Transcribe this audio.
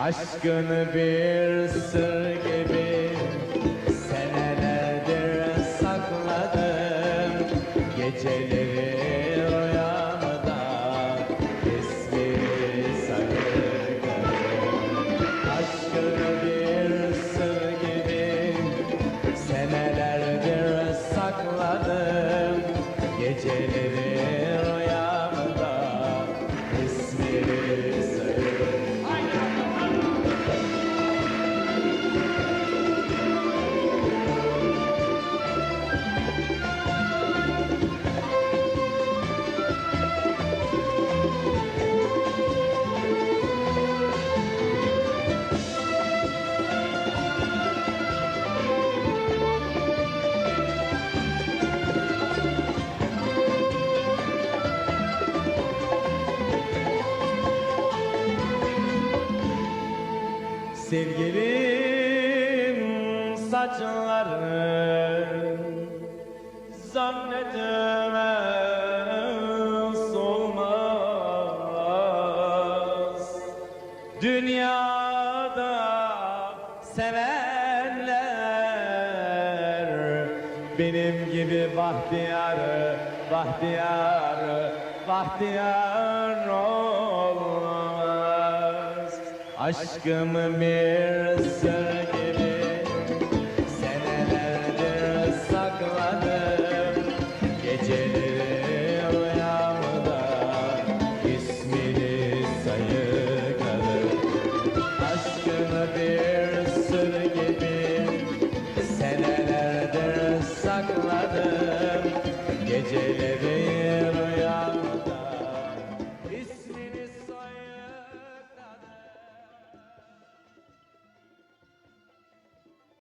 Aşkını bir sır gibi senelerdir sakladım. Geceleri rüyamda ismini saklarım Aşkını bir sır gibi senelerdir sakladım. Geceleri Sevgilim saçların zannetmez olmaz. Dünyada sevenler benim gibi bahtiyar, bahtiyar, bahtiyar olmaz Aşkımı bir sır